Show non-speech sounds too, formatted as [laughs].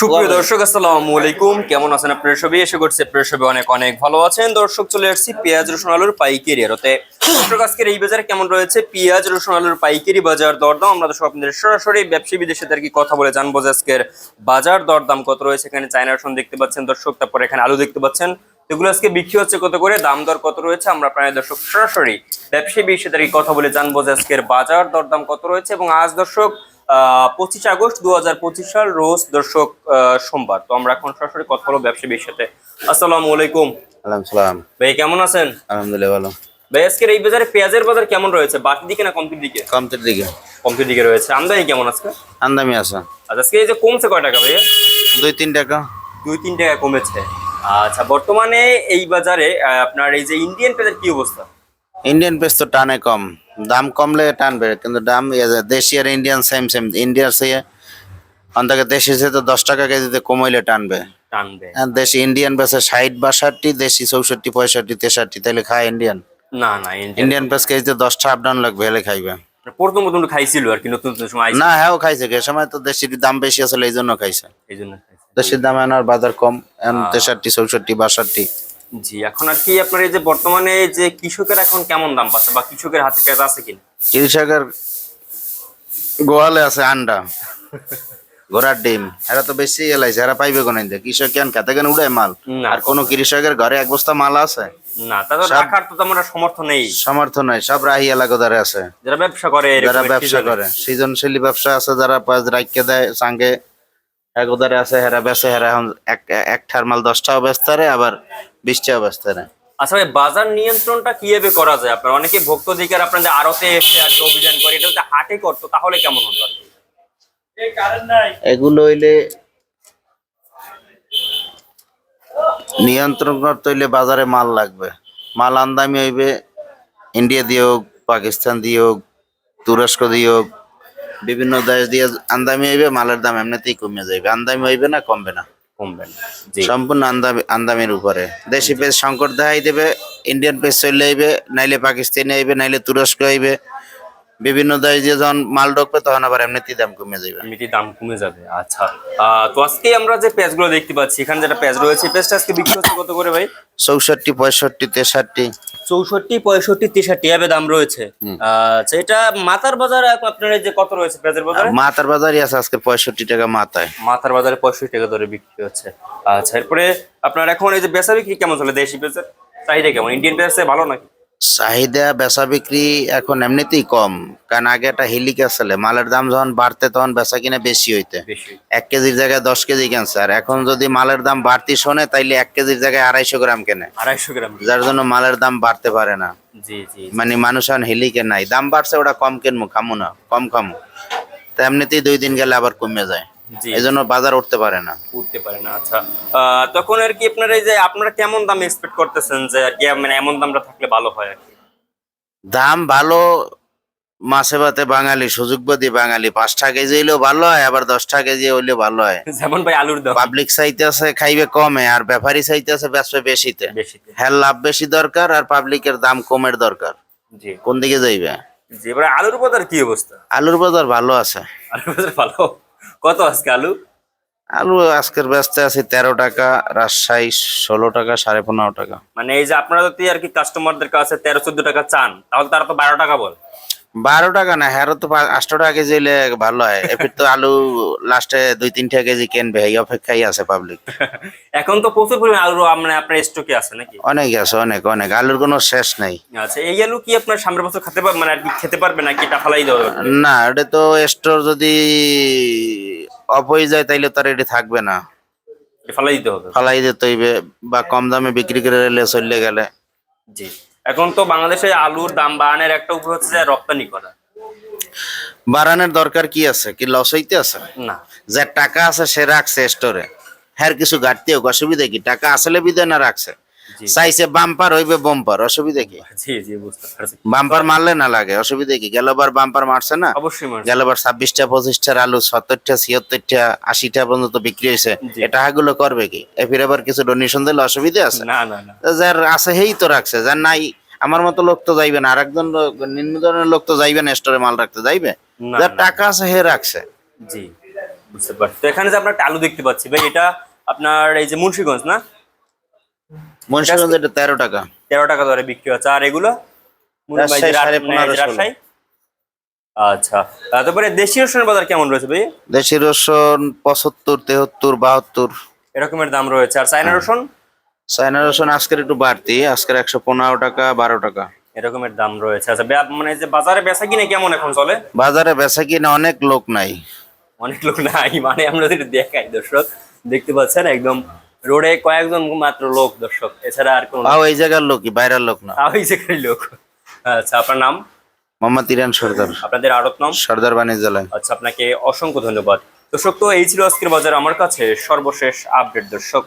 সুপ্রিয় দর্শক আসসালামু আলাইকুম। কেমন আছেন আপনারা সবাই? এসে করছে আপনারা সবাই অনেক অনেক ভালো আছেন। দর্শক চলে আসছি পেঁয়াজ রসুন আলুর পাইকারি আরতে দর্শক আজকের এই বাজারে কেমন রয়েছে? পেঁয়াজ রসুন আলুর পাইকারি বাজার দরদাম। আমরা দর্শক আপনাদের সরাসরি ব্যবসায়ী বিদেশিদের কি কথা বলে জানব যে আজকের বাজার দরদাম কত রয়েছে। এখানে চায়না রসুন দেখতে পাচ্ছেন দর্শক তারপর এখানে আলু দেখতে পাচ্ছেন। এগুলো আজকে বিক্রি হচ্ছে কত করে? দাম দর কত রয়েছে? আমরা প্রায় দর্শক সরাসরি ব্যবসায়ী বিদেশিদের কি কথা বলে জানব যে আজকের বাজার দরদাম কত রয়েছে। এবং আজ দর্শক পঁচিশ আগস্ট দু হাজার পঁচিশ সাল রোজ দর্শক সোমবার। তো আমরা এখন সরাসরি কথা বলব ব্যবসায়ীর সাথে। আসসালামু আলাইকুম। আলহামদুলিল্লাহ ভাই কেমন আছেন? আলহামদুলিল্লাহ ভালো। ভাই আজকের এই বাজারে পেঁয়াজের বাজার কেমন রয়েছে? বাড়তির দিকে না কমতির দিকে? কমতির দিকে। কমতির দিকে রয়েছে। আমদানি কেমন আজকে? আন্দামি আছে। আর আজকে এই যে কমছে কয় টাকা ভাইয়া? দুই তিন টাকা। দুই তিন টাকা কমেছে। আচ্ছা বর্তমানে এই বাজারে আপনার এই যে ইন্ডিয়ান পেঁয়াজের কি অবস্থা? ইন্ডিয়ান পেস তো টানে কম। দাম কমলে টানবে কিন্তু দাম দেশি আর ইন্ডিয়ান সেম সেম ইন্ডিয়ার সে অন্তকে দেশি সে তো দশ টাকা কেজিতে কমাইলে টানবে। টানবে। দেশি ইন্ডিয়ান পেসে ষাট বাষট্টি দেশি চৌষট্টি পঁয়ষট্টি তেষট্টি তাহলে খায় ইন্ডিয়ান না না ইন্ডিয়ান পেস কেজিতে দশটা আপ ডাউন লাগবে হেলে খাইবে। প্রথম প্রথম খাইছিল আর কি নতুন নতুন সময় না হ্যাঁ খাইছে কে সময় তো দেশির দাম বেশি আসলে এই জন্য খাইছে। এই জন্য দেশির দাম এখন আর বাজার কম এখন তেষট্টি চৌষট্টি বাষট্টি। জি এখন আর কি আপনার এই যে বর্তমানে যে কৃষকের এখন কেমন দাম পাচ্ছে বা কৃষকের হাতে পেঁয়াজ আছে কিনা? কৃষকের গোয়ালে আছে আন্ডা ঘোড়ার ডিম এরা তো বেশি এলাইছে এরা পাইবে কোন কৃষক কেন খেতে কেন উড়ায় মাল? আর কোন কৃষকের ঘরে এক বস্তা মাল আছে? না তাদের রাখার তো তেমন সমর্থ নেই। সমর্থ নাই সব রাহি এলাকাদারে আছে। যারা ব্যবসা করে যারা ব্যবসা করে সৃজনশীলী ব্যবসা আছে যারা পাঁচ রাখকে দেয় সাঙ্গে একদারে আছে হেরা হেরা এখন এক এক ঠার মাল দশটাও বেচতারে আবার বিশটাও বেচতারে আচ্ছা ভাই বাজার নিয়ন্ত্রণটা কীভাবে করা যায়? আপনার অনেকে ভক্ত দিকের আপনাদের আড়তে এসে আর কি অভিযান করে এটা যদি হাটে করতো তাহলে কেমন হতো আর কি? এগুলো হইলে নিয়ন্ত্রণ করতে হইলে বাজারে মাল লাগবে। মাল আমদামি হইবে ইন্ডিয়া দিয়ে হোক পাকিস্তান দিয়ে হোক তুরস্ক দিয়ে হোক বিভিন্ন দেশ দিয়ে আমদামি হইবে মালের দাম এমনিতেই কমে যাইবে। আমদামি হইবে না কমবে না। কমবে। না জি। সম্পূর্ণ আন্দামি আন্দামের উপরে। দেশি পেজ সংকট দেখাই দেবে ইন্ডিয়ান পেজ চলে আইবে, নাইলে পাকিস্তানি আইবে, নাইলে তুরস্ক আইবে। বিভিন্ন দেশ দিয়ে যখন মাল ঢুকবে তখন আবার এমনিতেই দাম কমে যাবে। এমনিতে দাম কমে যাবে আচ্ছা। তো আজকে আমরা যে পেঁয়াজগুলো দেখতে পাচ্ছি এখানে যেটা পেঁয়াজ রয়েছে পেঁয়াজটা আজকে বিক্রি হচ্ছে কত করে ভাই? চৌষট্টি পঁয়ষট্টি তেষট্টি। চৌষট্টি পঁয়ষট্টি তেষট্টি এভাবে দাম রয়েছে। আচ্ছা এটা মাথার বাজার আপনার এই যে কত রয়েছে পেঁয়াজের বাজারে? মাথার বাজারই আছে আজকে পঁয়ষট্টি টাকা মাথায়। মাথার বাজারে পঁয়ষট্টি টাকা ধরে বিক্রি হচ্ছে। আচ্ছা এরপরে আপনার এখন এই যে বেচা বিক্রি কেমন চলে দেশি পেঁয়াজের? চাহিদা কেমন? ইন্ডিয়ান পেঁয়াজ চেয়ে ভালো নাকি? চাহিদা বেচা বিক্রি এখন এমনিতেই কম। কারণ আগে একটা হিলিকা ছিল মালের দাম যখন বাড়তে তখন বেচা কিনা বেশি হইতে। এক কেজির জায়গায় দশ কেজি ক্যান্সার এখন যদি মালের দাম বাড়তি শোনে তাইলে এক কেজির জায়গায় আড়াইশো গ্রাম কেনে। আড়াইশো গ্রাম যার জন্য মালের দাম বাড়তে পারে না। মানে মানুষ এখন হিলিকে নাই। দাম বাড়ছে ওটা কম কিনবো খামু না কম খামু। তা এমনিতেই দুই দিন গেলে আবার কমে যায়। এই জন্য বাজার উঠতে পারে না। উঠতে পারে না আচ্ছা। তখন আর কি আপনার এই যে আপনারা কেমন দাম এক্সপেক্ট করতেছেন যে আর কি মানে এমন দামটা থাকলে ভালো হয় আর কি? দাম ভালো মাছে ভাতে বাঙালি সুযোগবাদী বাঙালি। পাঁচটা কেজি হইলেও ভালো হয় আবার দশটা কেজি হইলেও ভালো হয়। যেমন ভাই আলুর দাম। পাবলিক চাইতে আছে খাইবে কমে আর ব্যাপারী চাইতে আছে বেচবে বেশিতে। বেশি হ্যাঁ লাভ বেশি দরকার আর পাবলিকের দাম কমের দরকার। জি। কোন দিকে যাইবে? জি এবারে আলুর বাজার কি অবস্থা? আলুর বাজার ভালো আছে। আলুর বাজার ভালো? কত আজকে আলু? আলু আজকের ব্যস্ত আছে তেরো টাকা রাজশাহী ষোলো টাকা সাড়ে পনেরো টাকা। মানে এই যে আপনারা যদি আর কি কাস্টমারদের কাছে তেরো চোদ্দ টাকা চান তাহলে তারা তো বারো টাকা বল। বারো টাকা না হ্যাঁ তো আটশো টাকা কেজি হইলে ভালো হয়। এফির তো আলু লাস্টে দুই তিনটা কেজি কিনবে এই অপেক্ষাই আছে পাবলিক [laughs] এখন তো প্রচুর পরিমাণে আলু মানে আপনার স্টকে আছে নাকি? অনেক আছে অনেক অনেক। আলুর কোনো শেষ নাই। আচ্ছা এই আলু কি আপনার সামনের বছর খেতে পারবে মানে আর কি খেতে পারবে নাকি? এটা ফালাই দেওয়া? না এটা তো স্টোর যদি অফ হয়ে যায় তাইলে তার এটি থাকবে না। ফালাই দিতে হবে। ফালাই দিতে হইবে বা কম দামে বিক্রি করে এলে চললে গেলে। জি। এখন তো বাংলাদেশে আলুর দাম বাড়ানোর একটা উপায় হচ্ছে যে রপ্তানি করা। বাড়ানোর দরকার কি আছে? কি লস হইতে আছে? না। যার টাকা আছে সে রাখছে স্টোরে হ্যার কিছু ঘাটতি হোক অসুবিধা কি? টাকা আসলে বিদে না রাখছে। চাইছে বাম্পার হইবে বম্পার অসুবিধা কি? জি জি বুঝতে পারছি। বাম্পার মারলে না লাগে অসুবিধা কি? গেলবার বাম্পার মারছে না? অবশ্যই মারছে। গেলবার ছাব্বিশটা পঁচিশটার আলু সত্তরটা ছিয়াত্তরটা আশিটা পর্যন্ত বিক্রি হয়েছে। এটা গুলো করবে কি? এফির আবার কিছু ডোনেশন দিলে অসুবিধা আছে? না না না। যার আছে হেই তো রাখছে যার নাই আমার মতো লোক তো যাইবে না। আরেকজন লোক- নিম্ন ধরনের লোক তো যাইবে না স্টোরে মাল রাখতে যাইবে? যার টাকা আছে হে রাখছে। জি বুঝতে পারছি। তো এখানে যে আপনার একটা আলু দেখতে পাচ্ছি ভাই এটা আপনার এই যে মুন্সিগঞ্জ না? মুন্সিগঞ্জ এটা তেরো টাকা। তেরো টাকা দরে বিক্রি হচ্ছে। আর এগুলো রাজশাহী আচ্ছা। তারপরে দেশি রসুনের বাজার কেমন রয়েছে ভাই? দেশি রসুন পঁচাত্তর তেহত্তর বাহাত্তর। এরকমের দাম রয়েছে। আর চাইনা রসুন? চায়না রসুন আজকের একটু বাড়তি। আজকের একশো পনেরো টাকা বারো টাকা। এরকমের দাম রয়েছে। আচ্ছা মানে যে বাজারে বেচা কিনে কেমন এখন চলে? বাজারে বেচা কিনা অনেক লোক নাই। অনেক লোক নাই। মানে আমরা যদি দেখাই দর্শক দেখতে পাচ্ছেন একদম রোডে কয়েকজন মাত্র লোক দর্শক। এছাড়া আর কোনো ওই এই জায়গার কি? বাইরের লোক না? ওই জায়গার লোক। আচ্ছা আপনার নাম? মোহাম্মদ ইরান সরদার। আপনাদের আরত নাম? সর্দার বাণিজ্যালয়। আচ্ছা আপনাকে অসংখ্য ধন্যবাদ। দর্শক তো এই ছিল আজকের বাজার। আমার কাছে সর্বশেষ আপডেট দর্শক।